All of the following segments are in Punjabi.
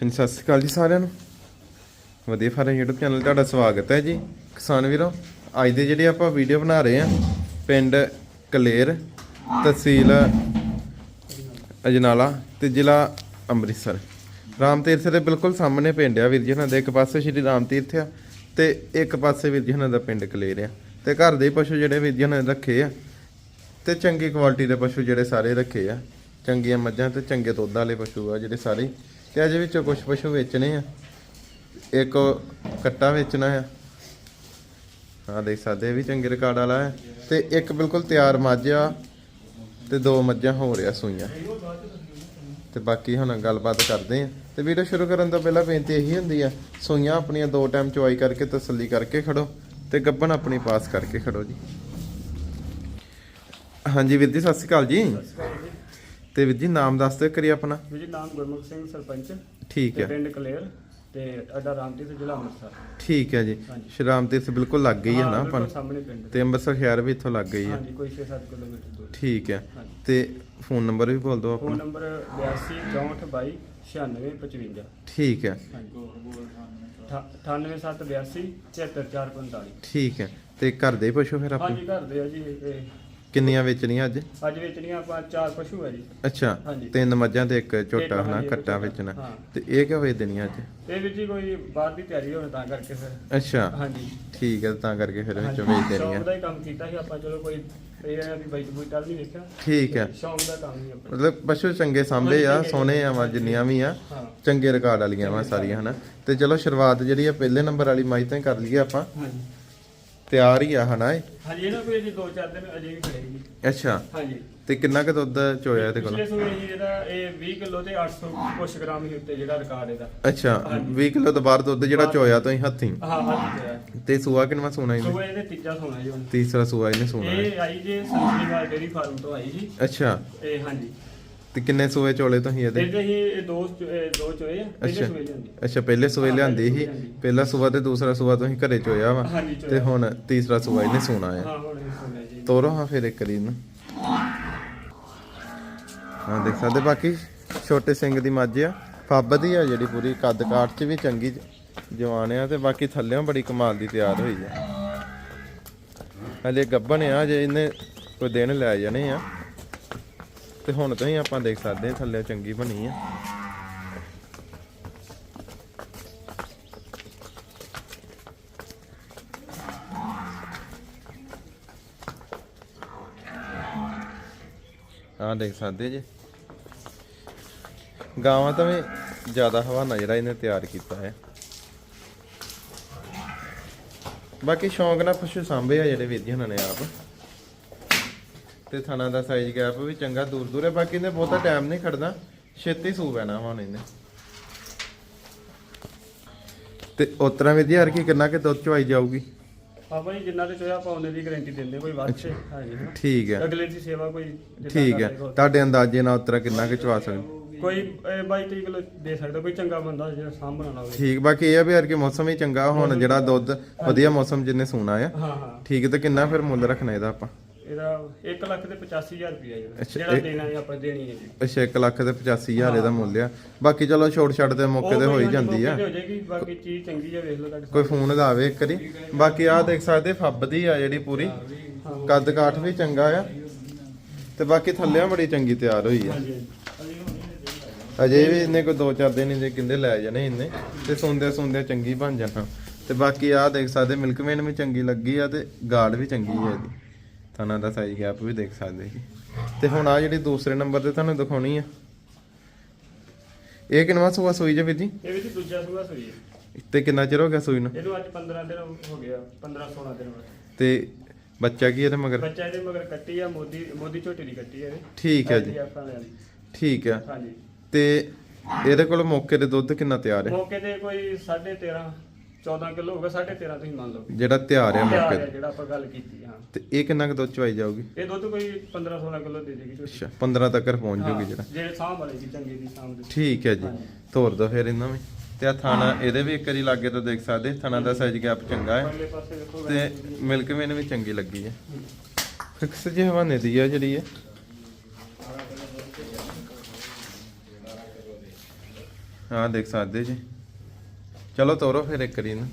ਹਾਂਜੀ, ਸਤਿ ਸ਼੍ਰੀ ਅਕਾਲ ਜੀ ਸਾਰਿਆਂ ਨੂੰ। ਵਧੀਆ ਫਾਰਮ YouTube ਚੈਨਲ ਤੁਹਾਡਾ ਸਵਾਗਤ ਹੈ ਜੀ। ਕਿਸਾਨ ਵੀਰੋ, ਅੱਜ ਦੇ ਜਿਹੜੇ ਆਪਾਂ ਵੀਡੀਓ ਬਣਾ ਰਹੇ ਆ ਪਿੰਡ ਕਲੇਰ, ਤਹਿਸੀਲ ਅਜਨਾਲਾ ਤੇ ਜ਼ਿਲ੍ਹਾ ਅੰਮ੍ਰਿਤਸਰ। ਰਾਮ ਤੀਰਥ ਦੇ ਬਿਲਕੁਲ ਸਾਹਮਣੇ ਪਿੰਡ ਆ ਵੀਰ ਜੀ ਉਹਨਾਂ ਦੇ, ਇੱਕ ਪਾਸੇ ਸ਼੍ਰੀ ਰਾਮ ਤੀਰਥ ਆ ਤੇ ਇੱਕ ਪਾਸੇ ਵੀਰ ਜੀ ਉਹਨਾਂ ਦਾ ਪਿੰਡ ਕਲੇਰ ਆ। ਤੇ ਘਰ ਦੇ ਪਸ਼ੂ ਜਿਹੜੇ ਵੀਰ ਜੀ ਉਹਨਾਂ ਨੇ ਰੱਖੇ ਆ, ਤੇ ਚੰਗੀ ਕੁਆਲਿਟੀ ਦੇ ਪਸ਼ੂ ਜਿਹੜੇ ਸਾਰੇ ਰੱਖੇ ਆ। ਚੰਗੀਆਂ ਮੱਝਾਂ ਤੇ ਚੰਗੇ ਦੁੱਧ ਵਾਲੇ ਪਸ਼ੂ ਆ ਜਿਹੜੇ ਸਾਰੇ। ਤੇ ਅਜੇ ਵਿੱਚੋਂ ਕੁਝ ਪਸ਼ੂ ਵੇਚਣੇ ਆ। ਇੱਕ ਕੱਟਾ ਵੇਚਣਾ ਆ। ਆ ਦੇਖ ਸਕਦੇ ਵੀ ਚੰਗੇ ਰਿਕਾਰਡ ਵਾਲਾ ਹੈ ਤੇ ਇੱਕ ਬਿਲਕੁਲ ਤਿਆਰ ਮੱਝ ਆ ਤੇ ਦੋ ਮੱਝਾਂ ਹੋ ਰਿਆ ਸੂਈਆਂ। ਤੇ ਬਾਕੀ ਹੁਣ ਗੱਲਬਾਤ ਕਰਦੇ ਆ। ਤੇ ਵੀਡੀਓ ਸ਼ੁਰੂ ਕਰਨ ਤੋਂ ਪਹਿਲਾਂ ਬੇਨਤੀ ਇਹੀ ਹੁੰਦੀ ਆ, ਸੂਈਆਂ ਆਪਣੀਆਂ ਦੋ ਟਾਈਮ ਚੁਆਈ ਕਰਕੇ ਤਸੱਲੀ ਕਰਕੇ ਖੜੋ ਤੇ ਗੱਬਨ ਆਪਣੀ ਪਾਸ ਕਰਕੇ ਖੜੋ ਜੀ। ਹਾਂਜੀ ਵੀਰ ਜੀ। ਸਤਿ ਸ਼੍ਰੀ ਅਕਾਲ ਜੀ। ਤੇ ਵੀਰ ਜੀ ਨਾਮ ਦੱਸ ਦਿਓ ਕਰੀ ਆਪਣਾ। ਵੀਰ ਜੀ ਨਾਮ ਗੁਰਮੁਖ ਸਿੰਘ ਸਰਪੰਚ। ਠੀਕ ਤੇ ਹੈ। ਪਿੰਡ ਕਲੇਰ ਤੇ ਅੱਡਾ ਰਾਮਤੀਰਥ ਜ਼ਿਲ੍ਹਾ ਅੰਮ੍ਰਿਤਸਰ। ਠੀਕ ਹੈ ਜੀ। ਹਾਂਜੀ। ਸ਼੍ਰਾਮ ਤੀਰਥ ਬਿਲਕੁਲ ਲੱਗ ਗਈ ਹੈ ਨਾ ਹਾਂ, ਆਪਾਂ ਨੂੰ। ਬਿਲਕੁਲ ਸਾਹਮਣੇ ਪਿੰਡ ਤੇ ਅੰਮ੍ਰਿਤਸਰ ਸ਼ਹਿਰ ਵੀ ਇੱਥੋਂ ਲੱਗ ਗਈ ਹੈ। ਹਾਂਜੀ ਕੋਈ 6-7 ਕਿਲੋਮੀਟਰ ਦੂਰ। ਠੀਕ ਹੈ। ਹਾਂਜੀ। ਤੇ ਫੋਨ ਨੰਬਰ ਵੀ ਬੋਲ ਦਿਓ ਫੋਨ ਆਪਣਾ ਨੰਬਰ 82 64 22 96 55 ਠੀਕ ਹੈ। ਹਾਂਜੀ। 98782 76445 ਠੀਕ ਹੈ। ਤੇ ਘਰ ਦੇ ਪਸ਼ੂ ਫਿਰ ਆਪਣੇ ਹਾਂਜੀ ਘਰ ਦੇ ਆ ਜੀ ਇਹ ਕਿੰਨੀਆਂ ਵੇਚਣੀਆਂ ਅੱਜ? ਅੱਜ ਵੇਚਣੀਆਂ ਆਪਾਂ ਚਾਰ ਪਸ਼ੂ ਆ ਜੀ। ਅੱਛਾ ਹਾਂਜੀ। ਤਿੰਨ ਮੱਝਾਂ ਤੇ ਇੱਕ ਝੋਟਾ ਹਨਾ ਹਾਂਜੀ, ਕੱਟਾ। ਵੇਚਣਾ। ਹਾਂ। ਤੇ ਇਹ ਕਿਉਂ ਵੇਚ ਦੇਣੀਆਂ ਅੱਜ? ਇਹ ਵੀਰ ਜੀ ਕੋਈ ਬਾਹਰ ਦੀ ਤਿਆਰੀ ਹੋਣ ਤਾਂ ਕਰਕੇ ਫਿਰ। ਅੱਛਾ। ਹਾਂਜੀ। ਠੀਕ ਹੈ ਤਾਂ ਕਰਕੇ ਫਿਰ ਵਿੱਚੋਂ ਵੇਚ ਦੇਣੀਆਂ ਸ਼ੌਂਕ ਦਾ ਹੀ ਕੰਮ ਕੀਤਾ ਸੀ ਆਪਾਂ ਚਲੋ ਕੋਈ ਇਹ ਆ ਵੀ ਬਾਈਕ ਬੂਟਾ ਨਹੀਂ ਵੇਖਿਆ। ਠੀਕ ਹੈ ਸ਼ੌਂਕ ਦਾ ਕੰਮ ਹੀ ਆਪਣਾ। ਮਤਲਬ ਪਸ਼ੂ ਚੰਗੇ ਸਾਂਭੇ ਆ ਸੋਹਣੇ ਆ ਵਾ ਜਿੰਨੀਆਂ ਵੀ ਆ ਹਾਂ। ਚੰਗੇ ਰਿਕਾਰਡ ਵਾਲੀਆਂ ਵਾ ਸਾਰੀਆਂ ਹਨਾ। ਤੇ ਚਲੋ ਸ਼ੁਰੂਆਤ ਜਿਹੜੀ ਆ ਪਹਿਲੇ ਨੰਬਰ ਵਾਲੀ ਮਾਈ ਤਾਂ ਹੀ ਕਰ ਲਈਏ ਆਪਾਂ। ਹਾਂਜੀ। ਤਿਆਰ ਹੀ ਆ ਹਨਾ ਇਹ? ਹਾਂਜੀ ਇਹਨਾਂ ਕੋਈ ਜੀ ਦੋ ਚਾਰ ਦਿਨ ਅਜੇ ਵੀ ਖੜੇਗੀ ਅੱਛਾ। ਹਾਂਜੀ। ਤੇ ਕਿੰਨਾ ਕੁ ਦੁੱਧ ਚੋਇਆ ਇਹਦੇ ਕੋਲ? ਪਿਛਲੇ ਸੂਏ ਜੀ ਇਹਦਾ ਇਹ 20 ਕਿਲੋ ਤੇ 800 ਕੁਛ ਗ੍ਰਾਮ ਹੀ ਉੱਤੇ ਜਿਹੜਾ ਰਿਕਾਰਡ ਇਹਦਾ। ਅੱਛਾ 20 ਕਿਲੋ ਤੋਂ ਬਾਹਰ ਦੁੱਧ ਜਿਹੜਾ ਚੋਇਆ ਤੋਂ ਹੀ ਹੱਥੀ? ਹਾਂ ਹਾਂਜੀ ਤੇ ਹੈ ਤੇ ਸੂਆ ਕਿੰਨਾ ਸੋਨਾ ਇਹਨੇ? ਸੂਏ ਇਹਦੇ ਤੀਜਾ ਸੋਨਾ ਜੀ ਹੁਣ। ਤੀਸਰਾ ਸੂਆ ਇਹਨੇ ਸੋਨਾ ਹੈ ਇਹ ਆਈ ਜੇ ਸੰਤਰੀਵਾਲ ਡੇਰੀ ਫਾਰਮ ਤੋਂ ਆਈ ਜੀ। ਅੱਛਾ। ਇਹ ਹਾਂਜੀ। ਤੇ ਕਿੰਨੇ ਸੂਏ ਚੋਲੇ ਤੋਂ ਹੀ ਇਹਦੇ? ਇਹਦੇ ਹੀ ਇਹ ਦੋ ਚੋ- ਇਹ ਦੋ ਚੋਏ ਆ ਪਹਿਲੇ ਅੱਛਾ। ਜਾਂਦੀ ਅੱਛਾ ਪਹਿਲੇ ਸੂਏ ਹਾਂ, ਲਿਆਂਦੀ ਪਹਿਲੇ ਸੀ। ਲਿਆਂਦੀ। ਪਹਿਲਾ ਸੂਆ ਤੇ ਦੂਸਰਾ ਸੂਆ ਤੋਂ ਹੀ ਘਰੇ ਚੋਇਆ ਵਾ। ਹਾਂਜੀ ਤੇ ਹੁਣ ਤੀਸਰਾ ਸੂਆ ਇਹਨੇ ਸੋਨਾ ਆ। ਹਾਂ ਹੁਣ ਇਹ ਸੋਨਾ ਜੀ। ਤੋਰੋ ਹਾਂ ਫਿਰ ਇੱਕ ਵਾਰੀ ਨੂੰ ਹਾਂ ਦੇਖ ਸਕਦੇ ਬਾਕੀ ਛੋਟੇ ਸਿੰਘ ਦੀ ਮੱਝ ਆ। ਫੱਬ ਦੀ ਆ ਜਿਹੜੀ ਪੂਰੀ ਕੱਦ ਕਾਠ ਚ ਵੀ ਚੰਗੀ ਜਵਾਨ ਆ ਤੇ ਬਾਕੀ ਥੱਲੇੋਂ ਬੜੀ ਕਮਾਲ ਦੀ ਤਿਆਰ ਹੋਈ ਆ। ਹਲੇ ਗੱਬਣ ਆ ਜੇ ਇਹਨੇ ਕੋਈ ਦਿਨ ਲੈ ਜਾਣੇ ਆ। ਤੇ ਹੁਣ ਤੋਂ ਹੀ ਆਪਾਂ ਦੇਖ ਸਕਦੇ ਹਾਂ ਥੱਲੇ ਚੰਗੀ ਬਣੀ ਆ। ਆ ਦੇਖ ਸਕਦੇ ਜੀ। ਗਾਵਾਂ ਤਾਂ ਵੀ ਜ਼ਿਆਦਾ ਹਵਾਨਾ ਜਿਹੜਾ ਇਹਨੇ ਤਿਆਰ ਕੀਤਾ ਹੈ। ਬਾਕੀ ਸ਼ੌਂਕ ਨਾਲ ਪਸ਼ੂ ਸਾਂਭੇ ਆ ਜਿਹੜੇ ਵੀਰ ਉਹਨਾਂ ਨੇ ਆਪ। ਤੇ ਥਣਾ ਦਾ ਸਾਈਜ਼ ਗੈਪ ਵੀ ਚੰਗਾ ਦੂਰ ਦੂਰ ਹੈ ਬਾਕੀ ਇਹਨੇ ਬਹੁਤਾ ਟਾਈਮ ਨਹੀਂ ਖੜਦਾ ਛੇਤੀ ਸੂ ਪੈਣਾ ਹੁਣ ਇਹਨੇ। ਤੇ ਉਤਰਾ ਵੀ ਯਾਰ ਕੀ ਕਿੰਨਾ ਕਿ ਦੁੱਧ ਚਵਾਈ ਜਾਊਗੀ? ਆਪਾਂ ਜੀ ਜਿੰਨਾ ਤੇ ਚੋਇਆ ਪਾਉਣੇ ਦੀ ਗਾਰੰਟੀ ਦਿੰਦੇ ਕੋਈ ਵੱਧ ਹਾਂਜੀ। ਠੀਕ ਹੈ। ਅਗਲੇ ਦੀ ਸੇਵਾ ਕੋਈ ਜਿੱਦਾਂ ਠੀਕ ਹੈ। ਤੁਹਾਡੇ ਅੰਦਾਜ਼ੇ ਨਾਲ ਉਤਰਾ ਕਿੰਨਾ ਕਿ ਚਵਾ ਸਕਦੇ? ਕੋਈ 22 23 ਕਿਲੋ ਦੇ ਸਕਦਾ ਕੋਈ ਚੰਗਾ ਬੰਦਾ ਜਿਹੜਾ ਸਾਂਭਣ ਵਾਲਾ ਹੋਵੇ ਠੀਕ ਬਾਕੀ ਇਹ ਆ ਵੀ ਯਾਰ ਕਿ ਮੌਸਮ ਹੀ ਚੰਗਾ ਹੁਣ ਜਿਹੜਾ ਦੁੱਧ ਵਧੀਆ ਮੌਸਮ ਜਿੰਨੇ ਸੂਣਾ ਆ। ਹਾਂ ਹਾਂ। ਠੀਕ ਹੈ ਤੇ ਕਿੰਨਾ ਫਿਰ ਮੁੱਲ ਰੱਖਣਾ ਇਹਦਾ ਆਪਾਂ? ਇਹਦਾ 1 ਲੱਖ ਤੇ 85000 ਰੁਪਇਆ ਜਿਹੜਾ ਅੱਛਾ, ਜਿਹੜਾ ਇਹ- ਦੇਣਾ ਹੈ ਆਪਾਂ ਦੇਣੀ ਹੈ ਜੀ। ਅੱਛਾ 1 ਲੱਖ ਤੇ 85000 ਇਹਦਾ ਮੁੱਲ ਆ। ਬਾਕੀ ਚਲੋ ਛੋਟ ਛੱਡ ਦੇ ਮੌਕੇ ਤੇ ਉਹ ਹੋ ਹੀ ਕੋਈ ਜਾਂਦੀ ਆ। ਮੌਕੇ ਤੇ ਹੋ ਜਾਏਗੀ ਬਾਕੀ ਚੀਜ਼ ਚੰਗੀ ਹੈ ਵੇਖ ਲਓ ਤੁਹਾਡੇ ਕੋਈ ਫੋਨ ਲਾਵੇ ਇੱਕ ਵਾਰੀ। ਬਾਕੀ ਆਹ ਦੇਖ ਸਕਦੇ ਫੱਬਦੀ ਆ ਜਿਹੜੀ ਪੂਰੀ। ਕੱਦ ਕਾਠ ਵੀ ਚੰਗਾ ਆ। ਤੇ ਬਾਕੀ ਥੱਲਿਆਂ ਬੜੀ ਚੰਗੀ ਤਿਆਰ ਹੋਈ ਆ। ਹਾਂਜੀ ਅਜੇ ਵੀ ਇਹਨੇ ਕੋਈ 2-4 ਦਿਨ ਇਹਦੇ ਕਿੰਦੇ ਲੈ ਜਾਣੇ ਇਹਨੇ। ਤੇ ਸੁੰਦੇ ਸੁੰਦੇ ਚੰਗੀ ਬਣ ਜਾਣਾ। ਤੇ ਬਾਕੀ ਆਹ ਦੇਖ ਸਕਦੇ ਮਿਲਕਮੈਨ ਵੀ ਚੰਗੀ ਲੱਗੀ ਆ ਤੇ ਗਾਰਡ ਵੀ ਚੰਗੀ ਆ ਇਹਦੀ। ਥਾਣਾ ਦਾ ਸਾਈਜ਼ ਗੈਪ ਵੀ ਦੇਖ ਸਕਦੇ ਜੀ। ਤੇ ਹੁਣ ਆ ਜਿਹੜੀ ਦੂਸਰੇ ਨੰਬਰ ਤੇ ਤੁਹਾਨੂੰ ਦਿਖਾਉਣੀ ਆ। ਇਹ ਕਿੰਨਵਾ ਸੂਆ ਸੂਈ ਜੇ ਵੀਰ ਜੀ? ਇਹ ਵੀ ਦੂਜਾ ਸੂਆ ਸੂਈ ਹੈ ਤੇ ਕਿੰਨਾ ਚਿਰ ਹੋ ਗਿਆ ਸੂਈ ਨੂੰ? ਇਹਨੂੰ ਅੱਜ 15 ਦਿਨ ਹੋ ਗਿਆ 15 16 ਦਿਨ ਹੋ ਤੇ ਬੱਚਾ ਕੀ ਇਹਦੇ ਮਗਰ? ਬੱਚਾ ਇਹਦੇ ਮਗਰ ਕੱਟੀ ਆ ਮੋਦੀ ਮੋਦੀ ਝੋਟੀ ਦੀ ਕੱਟੀ ਹੈ ਇਹ ਠੀਕ ਹੈ ਜੀ। ਠੀਕ ਆ। ਹਾਂਜੀ। ਤੇ ਇਹਦੇ ਕੋਲ ਮੌਕੇ ਤੇ ਦੁੱਧ ਕਿੰਨਾ ਤਿਆਰ ਹੈ? ਮੌਕੇ ਤੇ ਕੋਈ 13.5 14 ਕਿਲੋ ਹੋਗਾ 13.5 ਤੁਸੀਂ ਮੰਨ ਲਓ। ਜਿਹੜਾ ਤਿਆਰ ਹੈ ਤਿਆਰ ਮੌਕੇ ਹੈ ਜਿਹੜਾ ਆਪਾਂ ਗੱਲ ਕੀਤੀ ਹਾਂ। ਤੇ ਇਹ ਕਿੰਨਾ ਕੁ ਦੁੱਧ ਚਵਾਈ ਜਾਊਗੀ? ਇਹ ਦੁੱਧ ਕੋਈ 15 16 ਕਿਲੋ ਦੇ ਦੇਗੀ ਝੋਟੀ। ਅੱਛਾ 15 ਤੱਕ ਪਹੁੰਚ ਜੂਗੀ ਜਿਹੜਾ। ਜਿਹੜੇ ਸਾਂਭ ਵਾਲੇ ਦੀ ਚੰਗੀ ਦੀ ਸਾਂਭ ਦੀ। ਠੀਕ ਹੈ ਜੀ। ਤੋਰ ਦੋ ਫਿਰ ਇਹਨਾਂ ਵੀ ਤੇ ਆ ਥਾਣਾ ਇਹਦੇ ਵੀ ਇੱਕ ਵਾਰੀ ਲਾਗੇ ਤੋਂ ਦੇਖ ਸਕਦੇ ਥਾਣਾ ਦਾ ਸਾਈਜ਼ ਗੈਪ ਚੰਗਾ ਹੈ। ਅਗਲੇ ਪਾਸੇ ਵੇਖੋ ਤੇ ਮਿਲਕ ਮੈਨ ਵੀ ਚੰਗੀ ਲੱਗੀ ਹੈ। ਫਿਕਸ ਜਿਹੇ ਹਵਾਨੇ ਦੀ ਆ ਜਿਹੜੀ ਹੈ ਹਾਂ ਦੇਖ ਸਕਦੇ ਜੀ। ਚਲੋ ਤੋਰੋ ਫਿਰ ਇੱਕ ਵਾਰੀ ਨੂੰ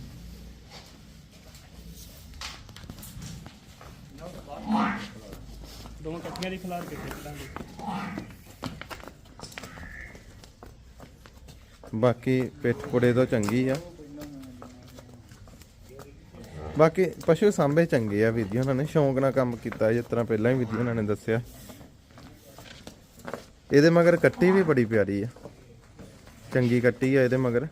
ਦੋਵਾਂ ਕੱਟੀਆਂ ਦੀ ਖਿਲਾਰ ਕੇ ਖੇਡ ਬਾਕੀ ਪਿੱਠ ਪੁੜੇ ਤੋਂ ਚੰਗੀ ਆ ਬਾਕੀ ਪਸ਼ੂ ਸਾਂਭੇ ਚੰਗੇ ਆ ਵੀਰ ਜੀ ਉਹਨਾਂ ਨੇ ਸ਼ੌਂਕ ਨਾਲ ਕੰਮ ਕੀਤਾ ਜਿਸ ਤਰ੍ਹਾਂ ਪਹਿਲਾਂ ਹੀ ਵੀਰ ਜੀ ਉਹਨਾਂ ਨੇ ਦੱਸਿਆ ਇਹਦੇ ਮਗਰ ਕੱਟੀ ਵੀ ਬੜੀ ਪਿਆਰੀ ਆ ਚੰਗੀ ਕੱਟੀ ਆ ਇਹਦੇ ਮਗਰ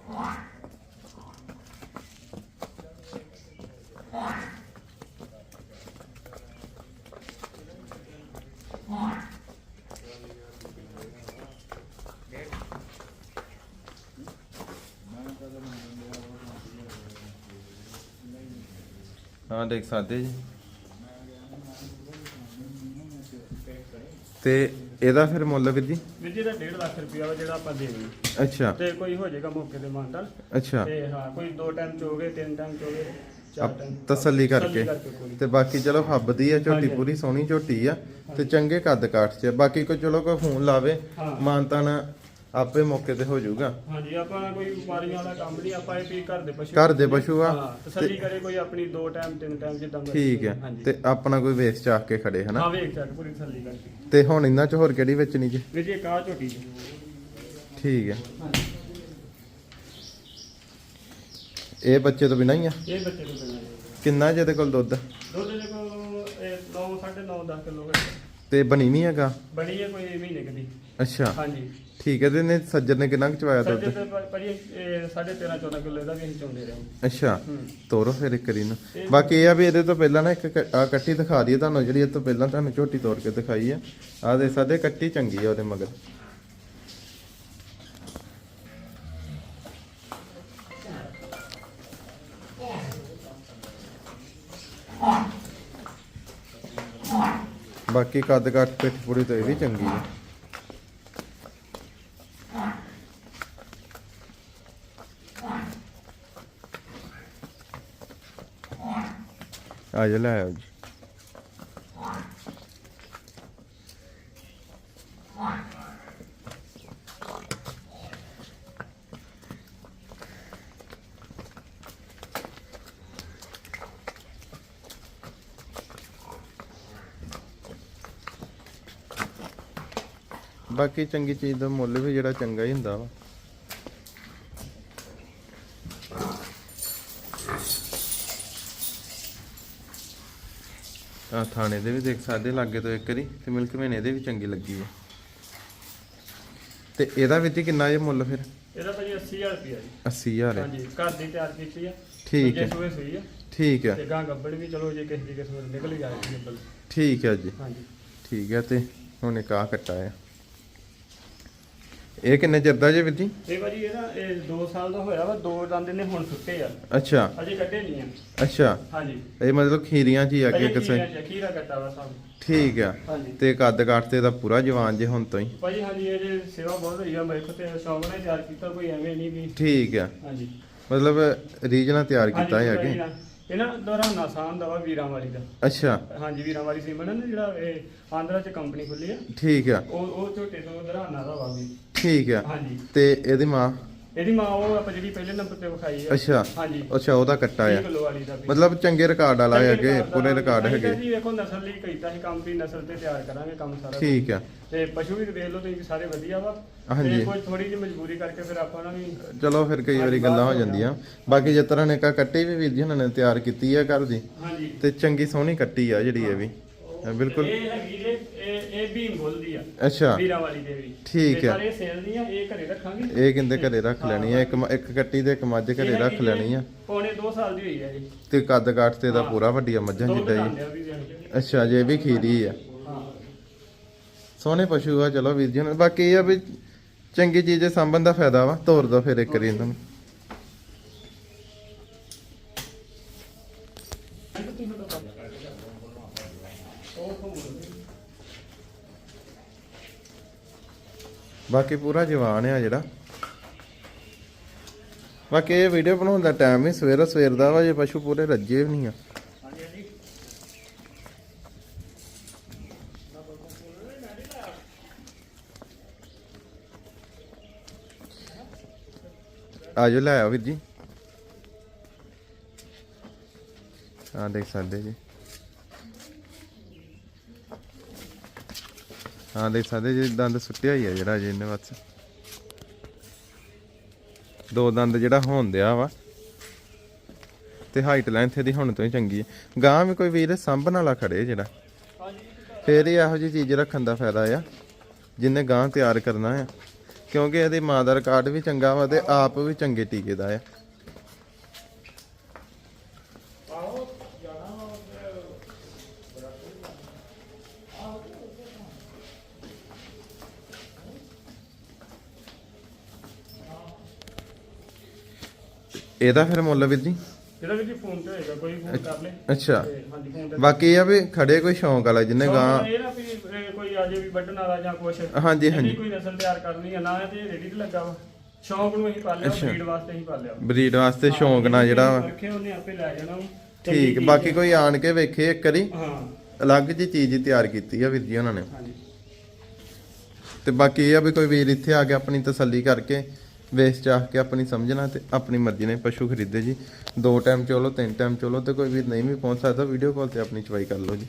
ਹਾਂ ਦੇਖ ਸਕਦੇ ਜੀ। ਤੇ ਇਹਦਾ ਫਿਰ ਮੁੱਲ ਵੀਰ ਜੀ? ਵੀਰ ਜੀ ਦਾ 1.5 ਲੱਖ ਰੁਪਇਆ ਵਾ ਜਿਹੜਾ ਆਪਾਂ ਦੇਣੀ ਅੱਛਾ। ਤੇ ਕੋਈ ਹੋ ਜਾਏਗਾ ਮੌਕੇ ਤੇ ਮੰਨਦਾ ਅੱਛਾ। ਤੇ ਹਾਂ ਕੋਈ ਦੋ ਟਾਈਮ ਚੋਗੇ ਤਿੰਨ ਟਾਈਮ ਚੋਗੇ ਚਾਰ ਟਾਈਮ। ਤਸੱਲੀ ਕਰਕੇ। ਤੇ ਬਾਕੀ ਚਲੋ ਫੱਬਦੀ ਆ ਝੋਟੀ। ਪੂਰੀ ਸੋਹਣੀ ਝੋਟੀ ਆ। ਤੇ ਚੰਗੇ ਕੱਦ ਕਾਠ ਚ ਆ। ਬਾਕੀ ਕੋਈ ਚਲੋ ਕੋਈ ਫੋਨ ਲਾਵੇ। ਮਾਨਤਾਨ ਆਪੇ ਮੌਕੇ ਤੇ ਹੋ ਜਾਊਗਾ। ਹਾਂਜੀ ਆਪਾਂ ਕੋਈ ਬਿਮਾਰੀਆਂ ਵਾਲਾ ਕੰਮ ਨਹੀਂ ਆਪਾਂ ਇਹ ਵੀ ਘਰ ਦੇ ਪਸ਼ੂ ਘਰ ਦੇ ਪਸ਼ੂ ਆ। ਹਾਂ ਤਸੱਲੀ ਕਰੇ ਕੋਈ ਆਪਣੀ ਦੋ ਟਾਈਮ ਤਿੰਨ ਟਾਈਮ ਜਿੱਦਾਂ ਮਰਜ਼ੀ ਠੀਕ ਹੈ। ਹਾਂਜੀ। ਤੇ ਆਪਣਾ ਕੋਈ ਵੇਸ ਚਾਕ ਕੇ ਖੜੇ ਹਨਾ? ਹਾਂ ਵੇਖ ਚੱਕ ਪੂਰੀ ਤਸੱਲੀ ਕਰਕੇ। ਤੇ ਹੁਣ ਇਹਨਾਂ ਚ ਹੋਰ ਕਿਹੜੀ ਵੇਚਣੀ ਜੀ? ਵੀਰ ਜੀ ਕਾਹ ਝੋਟੀ ਜੀ ਠੀਕ ਹੈ। ਹਾਂਜੀ। ਇਹ ਬੱਚੇ ਤੋਂ ਬਿਨਾਂ ਹੀ ਆ? ਇਹ ਬੱਚੇ ਤੋਂ ਬਿਨਾਂ ਕਿੰਨਾ ਜਿਹਦੇ ਕੋਲ ਦੁੱਧ? ਦੁੱਧ ਦੇ ਕੋਲ ਇਹ 9 9.5 10 ਕਿਲੋ ਤੇ ਬਣੀ ਨਹੀਂ ਹੈਗਾ? ਬਣੀ ਹੈ ਕੋਈ ਮਹੀਨੇ ਕਦੀ ਅੱਛਾ। ਹਾਂਜੀ। ਠੀਕ ਹੈ ਤੇ ਨੇ ਸੱਜਰ ਨੇ ਕਿੰਨਾ ਕੁ ਚਵਾਇਆ ਸੱਜੇ ਦੁੱਧ ਤੇ ਭਾਜੀ ਇਹ 13.5 14 ਕਿਲੋ ਇਹਦਾ ਵੀ ਅਸੀਂ ਚਾਹੁੰਦੇ ਰਹੇ ਅੱਛਾ ਹੂੰ। ਤੋਰੋ ਫਿਰ ਇੱਕ ਵਾਰੀ ਨੂੰ ਬਾਕੀ ਇਹ ਆ ਵੀ ਇਹਦੇ ਤੋਂ ਪਹਿਲਾਂ ਨਾ ਇੱਕ ਆ ਕੱਟੀ ਦਿਖਾ ਦਈਏ ਤੁਹਾਨੂੰ ਜਿਹੜੀ ਇਹ ਤੋਂ ਪਹਿਲਾਂ ਤੁਹਾਨੂੰ ਝੋਟੀ ਤੋੜ ਕੇ ਦਿਖਾਈ ਆ। ਆ ਦੇ ਸਾਡੇ ਕੱਟੀ ਚੰਗੀ ਆ ਉਹਦੇ ਮਗਰ। ਬਾਕੀ ਕੱਦ ਕੱਟ ਪਿੱਠ ਪੂਰੀ ਤਾਂ ਇਹ ਵੀ ਚੰਗੀ ਆ। ਆ ਜਾ, ਲੈ ਆਓ ਜੀ। ਬਾਕੀ ਚੰਗੀ ਚੀਜ਼ ਦਾ ਮੁੱਲ ਵੀ ਜਿਹੜਾ ਚੰਗਾ ਹੀ ਹੁੰਦਾ ਵਾ। ਆ ਥਾਣੇ ਦੇ ਵੀ ਦੇਖ ਸਕਦੇ ਲਾਗੇ ਤੋਂ ਇੱਕ ਵਾਰੀ ਤੇ ਮਿਲਕ ਮਹੀਨੇ ਦੇ ਵੀ ਚੰਗੀ ਲੱਗੀ ਆ। ਤੇ ਇਹਦਾ ਵਿੱਚ ਕਿੰਨਾ ਜੇ ਮੁੱਲ ਫਿਰ? ਇਹਦਾ ਭਾਜੀ 80000 ਰੁਪਇਆ ਜੀ। 80000 ਹੈ ਹਾਂਜੀ ਘਰ ਦੀ ਤਿਆਰ ਕੀਤੀ ਆ। ਠੀਕ ਹੈ। ਸੂਏ ਸੂਈ ਆ। ਠੀਕ ਹੈ ਤੇ ਗਾਂ ਗੱਬੜ ਵੀ ਚਲੋ ਜੇ ਕਿਸੇ ਦੀ ਕਿਸਮਤ ਨਿਕਲ ਜਾਏ ਗੱਬੜ ਠੀਕ ਹੈ ਜੀ। ਹਾਂਜੀ। ਠੀਕ ਹੈ ਤੇ ਹੁਣ ਇੱਕ ਆਹ ਕੱਟਾ ਆ। ਇਹ ਕਿੰਨੇ ਚਿਰ ਦਾ ਜੇ ਜੀ? ਇਹ ਭਾਜੀ ਇਹ ਨਾ ਇਹ 2 ਸਾਲ ਦਾ ਹੋਇਆ ਵਾ ਦੋ ਦੰਦ ਨੇ ਹੁਣ ਸੁੱਟੇ ਆ। ਅੱਛਾ। ਅਜੇ ਕੱਢੇ ਨਹੀਂ ਆ। ਅੱਛਾ। ਹਾਂਜੀ। ਇਹ ਮਤਲਬ ਖੀਰੀਆਂ ਜੀ ਅੱਗੇ ਅਜੇ ਕਿਸੇ ਖੀਰਾ ਚ- ਕੱਟਾ ਵਾ ਸਭ। ਠੀਕ ਆ। ਤੇ ਕੱਦ ਕਾਠ ਤੇ ਦਾ ਪੂਰਾ ਜਵਾਨ ਜੇ ਹੁਣ ਤੋਂ ਹੀ। ਭਾਜੀ ਹਾਂਜੀ ਇਹ ਜੇ ਸੇਵਾ ਬਹੁਤ ਹੋਈ ਆ ਮੇਰੇ ਕੋਲ ਤੇ ਸ਼ੌਂਕ ਨਾਲ ਤਿਆਰ ਕੀਤਾ ਕੋਈ ਐਵੇਂ ਨਹੀਂ ਵੀ। ਠੀਕ ਆ। ਹਾਂਜੀ। ਮਤਲਬ ਰੀਜ ਨਾਲ ਤਿਆਰ ਕੀਤਾ ਹੈ। ਹਾਂਜੀ, ਅੱਗੇ ਇਹਨਾਂ ਦੌਰਾਨ ਆਸਾਨ ਦਾ ਵਾ ਵੀਰਾਂ ਵਾਲੀ ਦਾ। ਅੱਛਾ। ਹਾਂਜੀ ਵੀਰਾਂ ਵਾਲੀ ਸੀਮਨ ਹੈ ਨਾ ਜਿਹੜਾ ਇਹ ਆਂਧਰਾ ਚ ਕੰਪਨੀ ਖੁੱਲੀ ਆ। ਠੀਕ ਆ। ਉਹ ਉਹ ਝੋਟੇ ਤੋਂ ਦਰਾਨਾ ਦਾ ਵਾ ਵੀ। ਠੀਕ ਆ। ਹਾਂਜੀ। ਤੇ ਇਹਦੀ ਮਾਂ? ਇਹਦੀ ਮਾਂ ਉਹ ਆਪਾਂ ਜਿਹੜੀ ਪਹਿਲੇ ਨੰਬਰ ਤੇ ਵਿਖਾਈ ਆ। ਅੱਛਾ। ਹਾਂਜੀ। ਅੱਛਾ ਉਹਦਾ ਕੱਟਾ 30 ਆ ਕਿਲੋ ਵਾਲੀ ਦਾ ਵੀ। ਮਤਲਬ ਚੰਗੇ ਰਿਕਾਰਡ ਵਾਲਾ ਹੈ ਰਿਕਾਰਡ ਪੂਰੇ ਰਿਕਾਰਡ ਅਸੀਂ ਤਾਂ ਹੈਗੇ ਜੀ ਵੇਖੋ ਨਸਲ ਲਈ ਕੀਤਾ ਸੀ ਕੰਮ ਵੀ ਨਸਲ ਤੇ ਤਿਆਰ ਕਰਾਂਗੇ ਕੰਮ ਸਾਰਾ। ਠੀਕ ਆ। ਤੇ ਪਸ਼ੂ ਵੀ ਵੇਖ ਲਓ ਤੁਸੀਂ ਸਾਰੇ ਵਧੀਆ ਵਾ। ਹਾਂਜੀ। ਤੇ ਕੋਈ ਥੋੜੀ ਜਿਹੀ ਮਜਬੂਰੀ ਕਰਕੇ ਫਿਰ ਆਪਾਂ ਨਾਲ ਵੀ ਚਲੋ ਫਿਰ ਕਈ ਵਾਰੀ ਗੱਲਾਂ ਹੋ ਜਾਂਦੀਆਂ। ਬਾਕੀ ਜਿਸ ਤਰ੍ਹਾਂ ਨੇ ਕਾ ਕੱਟੀ ਵੀ ਵੀਰ ਜੀ ਉਹਨਾਂ ਨੇ ਤਿਆਰ ਕੀਤੀ ਆ ਘਰ ਦੀ। ਹਾਂਜੀ। ਤੇ ਚੰਗੀ ਸੋਹਣੀ ਕੱਟੀ ਆ ਜਿਹੜੀ ਇਹ ਵੀ। ਬਿਲਕੁਲ। ਇਹ ਹੈਗੀ ਜੇ ਇਹ ਇਹ ਵੀ ਬੋਲ ਦੀ ਆ ਅੱਛਾ। ਵੀਰਾਂ ਵਾਲੀ ਦੇ ਵੀ। ਠੀਕ ਹੈ। ਇਹ ਸੇਲ ਨਹੀਂ ਆ ਇਹ ਘਰੇ ਰੱਖਾਂਗੇ। ਇਹ ਕਹਿੰਦੇ ਘਰੇ ਰੱਖ ਲੈਣੀ ਆ? ਇੱਕ ਮ- ਇੱਕ ਕੱਟੀ ਤੇ ਇੱਕ ਮੱਝ ਘਰੇ ਰੱਖ ਲੈਣੀ ਆ। ਜੇ ਪੌਣੇ 2 ਸਾਲ ਦੀ ਹੋਈ ਹੈ ਜੀ। ਤੇ ਕੱਦ ਕਾਠ ਤੇ ਦਾ। ਪੂਰਾ ਵੱਡੀਆਂ ਮੱਝਾਂ ਦੁੱਧ ਜਿੱਦਾਂ ਜੀ। ਆ ਵੀ ਜਾਣੀ। ਅੱਛਾ ਜੇ ਵੀ ਖੀਰੀ ਆ। ਹਾਂ। ਸੋਹਣੇ ਪਸ਼ੂ ਆ ਚਲੋ ਵੀਰ ਜੀ ਹੁਣ। ਬਾਕੀ ਇਹ ਆ ਵੀ ਚੰਗੀ ਚੀਜ਼ ਸਾਂਭਣ ਦਾ ਫਾਇਦਾ ਵਾ ਤੋਰ ਦੋ ਫਿਰ ਇੱਕ ਵਾਰੀ ਇਹਨਾਂ। ਨੂੰ ਬਾਕੀ ਪੂਰਾ ਜਵਾਨ ਆ ਜਿਹੜਾ। ਬਾਕੀ ਇਹ ਵੀਡੀਓ ਬਣਾਉਣ ਦਾ ਟਾਈਮ ਹੀ ਸਵੇਰ ਸਵੇਰ ਦਾ ਵਾ, ਜੇ ਪਸ਼ੂ ਪੂਰੇ ਰੱਜੇ ਵੀ ਨਹੀਂ ਆ। ਹਾਂਜੀ ਆਜੋ ਲੈ ਆਓ ਵੀਰ ਜੀ। ਆ ਦੇਖ ਸਕਦੇ ਜੀ। ਹਾਂ, ਦੇਖ ਸਕਦੇ ਜੀ ਦੰਦ ਸੁੱਟਿਆ ਹੀ ਆ ਜਿਹੜਾ ਜੀ ਇਹਨੇ ਬਸ। ਦੋ ਦੰਦ ਜਿਹੜਾ ਹੋਣ ਦਿਆ ਵਾ। ਤੇ ਹਾਈਟ ਲੈਂਥ ਇਹਦੀ ਹੁਣ ਤੋਂ ਹੀ ਚੰਗੀ ਹੈ ਗਾਂ ਵੀ ਕੋਈ ਵੀਰ ਸਾਂਭਣ ਵਾਲਾ ਖੜੇ ਜਿਹੜਾ। ਫੇਰ ਹੀ ਇਹੋ ਜਿਹੀ ਚੀਜ਼ ਰੱਖਣ ਦਾ ਫਾਇਦਾ ਆ, ਜਿੰਨੇ ਗਾਂ ਤਿਆਰ ਕਰਨਾ ਆ। ਕਿਉਂਕਿ ਇਹਦੀ ਮਾਂ ਦਾ ਰਿਕਾਰਡ ਵੀ ਚੰਗਾ ਵਾ ਤੇ ਆਪ ਵੀ ਚੰਗੇ ਟੀਕੇ ਦਾ ਆ। ਇਹਦਾ ਫਿਰ ਮੁੱਲ ਵੀਰ ਜੀ? ਇਹਦਾ ਵੀ ਜੀ ਫੋਨ ਤੇ ਹੋਏਗਾ ਕੋਈ ਫੋਨ ਕਰ ਲੇ। ਅੱਛਾ। ਤੇ ਹਾਂਜੀ ਫੋਨ ਤੇ ਬਾਕੀ ਇਹ ਆ ਵੀ ਖੜੇ ਕੋਈ ਸ਼ੌਂਕ ਵਾਲਾ ਜਿਹਨੇ ਗਾਂ ਇਹ ਨਾ ਵੀ ਇਹ ਕੋਈ ਆਜੇ ਵੀ ਵੱਢਣ ਵਾਲਾ ਜਾਂ ਕੁਛ। ਹਾਂਜੀ, ਇਹਦੀ ਹਾਂਜੀ। ਕੋਈ ਨਸਲ ਤਿਆਰ ਕਰਨੀ ਆ ਨਾ ਤੇ ਰੈਡੀ ਤੇ ਲੱਗਾ ਵਾ। ਸ਼ੌਂਕ ਨੂੰ ਅਸੀਂ ਪਾਲਿਆ। ਬਰੀਡ ਵਾਸਤੇ ਅਸੀਂ ਪਾਲਿਆ ਬਰੀਡ ਵਾਸਤੇ ਸ਼ੌਂਕ ਨਾਲ ਜਿਹੜਾ ਵਾ। ਰੱਖੇ ਉਹਨੇ ਆਪੇ ਲੈ ਜਾਣਾ ਵਾ। ਠੀਕ ਬਾਕੀ ਕੋਈ ਆਣ ਕੇ ਵੇਖੇ ਇੱਕ ਵਾਰੀ। ਆ। ਹਾਂ। ਅਲੱਗ ਜੀ ਚੀਜ਼ ਤਿਆਰ ਕੀਤੀ ਆ ਵੀਰ ਜੀ ਉਹਨਾਂ ਨੇ। ਹਾਂਜੀ। ਤੇ ਬਾਕੀ ਇਹ ਆ ਵੀ ਕੋਈ ਵੀਰ ਇੱਥੇ ਆ ਕੇ ਆਪਣੀ ਤਸੱਲੀ ਕਰਕੇ ਵੇਸਟ ਆਖ ਕੇ ਆਪਣੀ ਸਮਝਣਾ ਤੇ ਆਪਣੀ ਮਰਜ਼ੀ ਨਾਲ ਪਸ਼ੂ ਖਰੀਦੇ ਜੀ। ਦੋ ਟਾਈਮ ਚੋਲੋ, ਤਿੰਨ ਟਾਈਮ ਚੋਲੋ ਤੇ ਕੋਈ ਵੀ ਨਹੀਂ ਵੀ ਪਹੁੰਚ ਸਕਦਾ। ਵੀਡੀਓ ਕਾਲ ਤੇ ਆਪਣੀ ਚਵਾਈ ਕਰ ਲਓ ਜੀ।